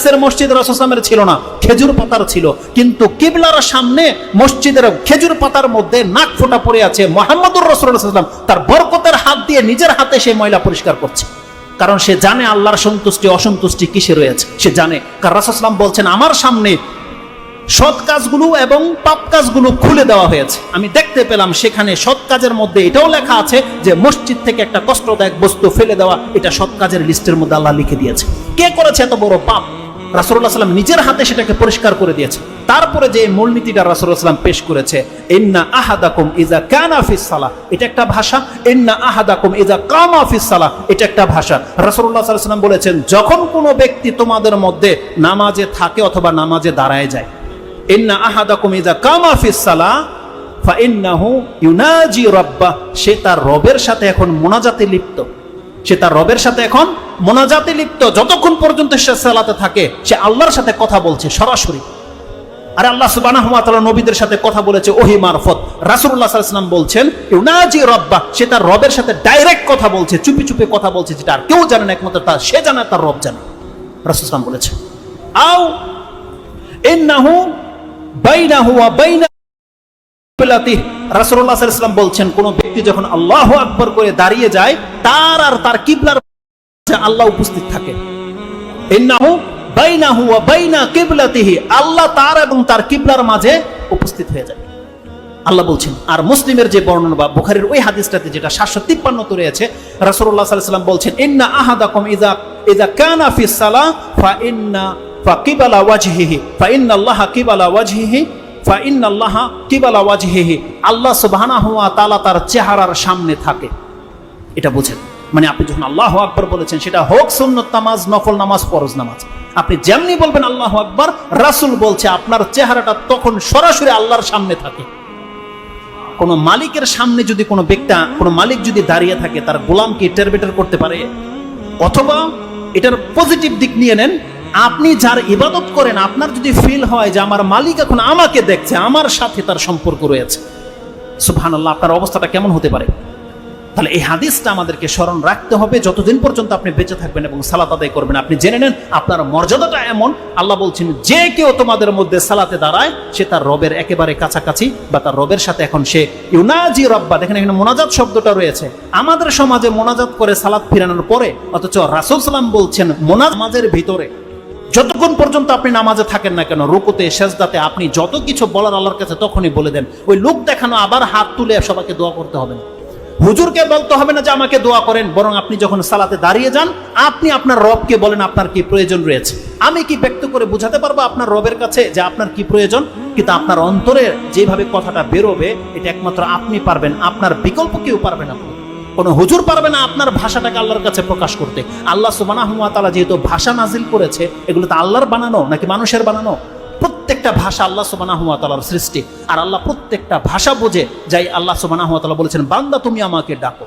টাইলসের মসজিদ রসলামের ছিল না, খেজুর পাতার ছিল। কিন্তু কিবলার সামনে মসজিদের খেজুর পাতার মধ্যে নাক ফোঁটা পড়ে আছে মোহাম্মদুর রসুল্লাহাম তার বরকতের হাত দিয়ে নিজের হাতে সেই ময়লা পরিষ্কার করছে। কারণ সে জানে আল্লাহর সন্তুষ্টি, অসন্তুষ্টি কিসে রয়েছে? সে জানে। কারণ রাসুসলাম বলছেন, আমার সামনে সৎ কাজগুলো এবং পাপ কাজগুলো খুলে দেওয়া হয়েছে। আমি দেখতে পেলাম সেখানে সৎ কাজের মধ্যে এটাও লেখা আছে যে মসজিদ থেকে একটা কষ্টদায়ক বস্তু ফেলে দেওয়া, এটা সৎ কাজের লিস্টের মধ্যে আল্লাহ লিখে দিয়েছে। কে করেছে এত বড় পাপ? রাসুল্লাহ সাল্লাম নিজের হাতে সেটাকে পরিষ্কার করে দিয়েছে। তারপরে যে মূলনীতিটা রাসুল্লাহ সাল্লাম পেশ করেছে, ইন্না আহাদাকুম ইজা কানা ফিস সালা এটা একটা ভাষা। ইন্না আহাদাকুম ইজা কামা ফিস সালা এটা একটা ভাষা। রাসুল্লাহ সাল্লাম বলেছেন, যখন কোনো ব্যক্তি তোমাদের মধ্যে নামাজে থাকে অথবা নামাজে দাঁড়ায় যায়, ইন্না আহাদাকুম ইজা কামা ফিস সালা ফাইন্নাহু ইউনাজি রব্বা সে তার রবের সাথে এখন মোনাজাতে লিপ্ত। সে তার রবের সাথে এখন মোনাজাতে লিপ্ত। যতক্ষণ পর্যন্ত সে সালাতে থাকে, সে আল্লাহর সাথে কথা বলছে সরাসরি। আরে আল্লাহ ওয়া নবীদের সাথে কথা বলেছে ওহি মারফত। আলাইহি ওয়াসাল্লাম বলছেন, ইউনাজি রব্বা সে তার রবের সাথে ডাইরেক্ট কথা বলছে, চুপি চুপে কথা বলছে, যেটা আর কেউ জানে না, একমাত্র তার, সে জানে তার রব জানে। রাসূল সাল্লাল্লাহু বলেছে, আও ইন্নাহু বাইনাহু বাইনা সাল্লাল্লাহু বলছেন, কোন ব্যক্তি যখন আল্লাহ আকবর করে দাঁড়িয়ে যায়, তার আর তার কিবলার আল্লাহ উপস্থিত থাকে। আল্লাহ তার এবং তার কিবলার মাঝে উপস্থিত হয়ে যায়। আল্লাহ বলছেন, আর মুসলিমের যে বর্ণনা বা বুখারীর ওই হাদিসটাতে যেটা সাতশো রয়েছে আলাইহি ওয়াসাল্লাম বলছেন, ইন্না আহাদাকুম ইযা ইযা কানা ফা ইন্না, ফা কিবালা ওয়াজহিহি, ফা ইন্না আল্লাহা কিবালা ওয়াজহিহি আল্লাহা তাআলা তার চেহারার সামনে থাকে। এটা বুঝেন। মানে আপনি যখন আল্লাহ আকবর বলেছেন, সেটা হোক সুন্নত নামাজ, নফল নামাজ নামাজ। আপনি যেমনি বলবেন আল্লাহ আকবর, রাসুল বলছে আপনার চেহারাটা তখন সরাসরি আল্লাহর সামনে থাকে। কোনো মালিকের সামনে যদি কোনো ব্যক্তি, কোনো মালিক যদি দাঁড়িয়ে থাকে, তার গোলামকে টেরবেটার করতে পারে, অথবা এটার পজিটিভ দিক নিয়ে নেন আপনি যার ইবাদত করেন, আপনার যদি ফিল হয় যে আমার মালিক এখন আমাকে দেখছে, আমার সাথে তার সম্পর্ক রয়েছে। সুবহানাল্লাহ, আপনার অবস্থাটা কেমন হতে পারে? তাহলে এই হাদিসটা আমাদেরকে স্মরণ রাখতে হবে। যতদিন পর্যন্ত আপনি বেঁচে থাকবেন এবং সালাত আদায় করবেন, আপনি জেনে নেন আপনার মর্যাদাটা এমন। আল্লাহ বলছেন, যে কেউ তোমাদের মধ্যে সালাতে দাঁড়ায়, সে তার রবের একেবারে কাছাকাছি বা তার রবের সাথে এখন সে ইউনাজি রব্বা। দেখেন এখানে মোনাজাত শব্দটা রয়েছে। আমাদের সমাজে মোনাজাত করে সালাত ফিরানোর পরে অথচ রাসুল সালাম বলছেন মোনাজামের ভিতরে যতক্ষণ পর্যন্ত আপনি নামাজে থাকেন না কেন, রুকুতে, সেজদাতে আপনি যত কিছু বলার আল্লাহর কাছে তখনই বলে দেন। ওই লোক দেখানো আবার হাত তুলে সবাইকে দোয়া করতে হবে না। হুজুরকে বলতে হবে না যে আমাকে দোয়া করেন, বরং আপনি যখন সালাতে দাঁড়িয়ে যান, আপনি আপনার রবকে বলেন আপনার কি প্রয়োজন রয়েছে। আমি কি ব্যক্ত করে বুঝাতে পারব আপনার রবের কাছে যে আপনার কি প্রয়োজন? কিন্তু আপনার অন্তরে যেভাবে কথাটা বেরোবে, এটা একমাত্র আপনি পারবেন, আপনার বিকল্প কেউ পারবে না। কোনো হুজুর পারবে না আপনার ভাষাটাকে আল্লাহর কাছে প্রকাশ করতে। আল্লাহ সুবানাহ তালা যেহেতু ভাষা নাজিল করেছে, এগুলো তো আল্লাহর বানানো নাকি মানুষের বানানো? প্রত্যেকটা ভাষা আল্লাহ সুবানাহ তালার সৃষ্টি। আর আল্লাহ প্রত্যেকটা ভাষা বোঝে যাই আল্লাহ সুবানাহ তালা বলেছেন, বান্দা তুমি আমাকে ডাকো।